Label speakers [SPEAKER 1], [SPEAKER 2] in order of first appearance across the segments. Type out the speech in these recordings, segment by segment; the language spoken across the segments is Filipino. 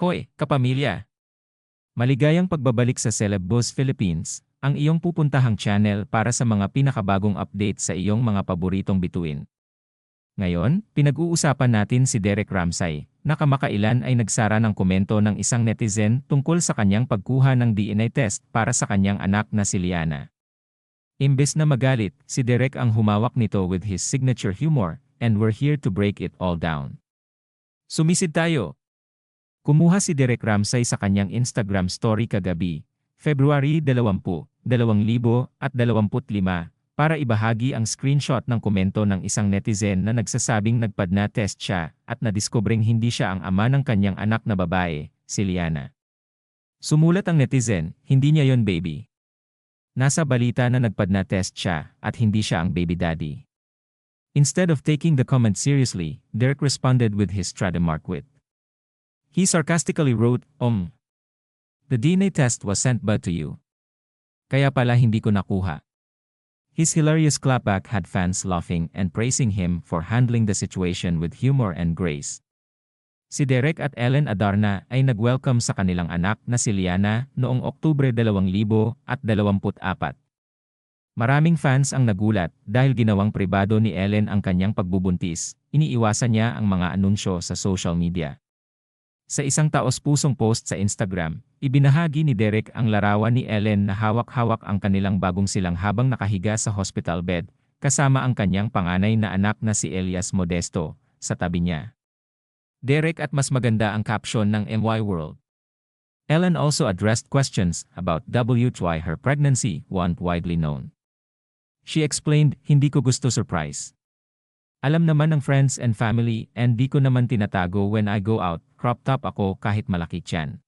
[SPEAKER 1] Hoy, kapamilya! Maligayang pagbabalik sa Celeb Boss Philippines, ang iyong pupuntahang channel para sa mga pinakabagong update sa iyong mga paboritong bituin. Ngayon, pinag-uusapan natin si Derek Ramsay, na kamakailan ay nagsara ng komento ng isang netizen tungkol sa kanyang pagkuha ng DNA test para sa kanyang anak na si Liana. Imbes na magalit, si Derek ang humawak nito with his signature humor, and we're here to break it all down. Sumisid tayo! Kumuha si Derek Ramsay sa kanyang Instagram story kagabi, February 20, 2025, para ibahagi ang screenshot ng komento ng isang netizen na nagsasabing nagpadna test siya at nadiskobring hindi siya ang ama ng kanyang anak na babae, si Liana. Sumulat ang netizen, hindi niya yon baby. Nasa balita na nagpadna test siya at hindi siya ang baby daddy. Instead of taking the comment seriously, Derek responded with his trademark wit. He sarcastically wrote, Um. The DNA test was sent but to you. Kaya pala hindi ko nakuha. His hilarious clapback had fans laughing and praising him for handling the situation with humor and grace. Si Derek at Ellen Adarna ay nag-welcome sa kanilang anak na si Liana noong Oktubre 2024. Maraming fans ang nagulat dahil ginawang pribado ni Ellen ang kanyang pagbubuntis, iniiwasan niya ang mga anunsyo sa social media. Sa isang taos-pusong post sa Instagram, ibinahagi ni Derek ang larawan ni Ellen na hawak-hawak ang kanilang bagong silang habang nakahiga sa hospital bed, kasama ang kanyang panganay na anak na si Elias Modesto, sa tabi niya. Derek at mas maganda ang caption ng MY World. Ellen also addressed questions about why her pregnancy weren't widely known. She explained, hindi ko gusto surprise. Alam naman ng friends and family and di ko naman tinatago when I go out, crop top ako kahit malaki tiyan.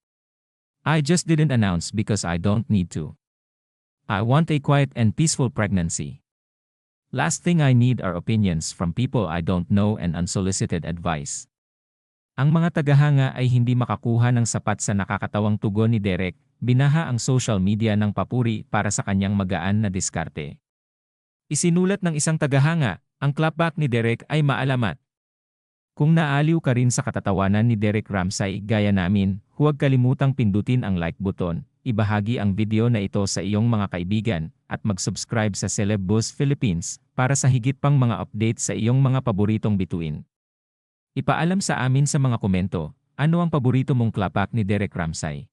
[SPEAKER 1] I just didn't announce because I don't need to. I want a quiet and peaceful pregnancy. Last thing I need are opinions from people I don't know and unsolicited advice. Ang mga tagahanga ay hindi makakuha ng sapat sa nakakatawang tugon ni Derek, binaha ang social media ng papuri para sa kanyang magaan na diskarte. Isinulat ng isang tagahanga, ang clapback ni Derek ay maalamat. Kung naaliw ka rin sa katatawanan ni Derek Ramsay gaya namin, huwag kalimutang pindutin ang like button, ibahagi ang video na ito sa iyong mga kaibigan, at mag-subscribe sa Celeb Buzz Philippines para sa higit pang mga update sa iyong mga paboritong bituin. Ipaalam sa amin sa mga komento, ano ang paborito mong clapback ni Derek Ramsay?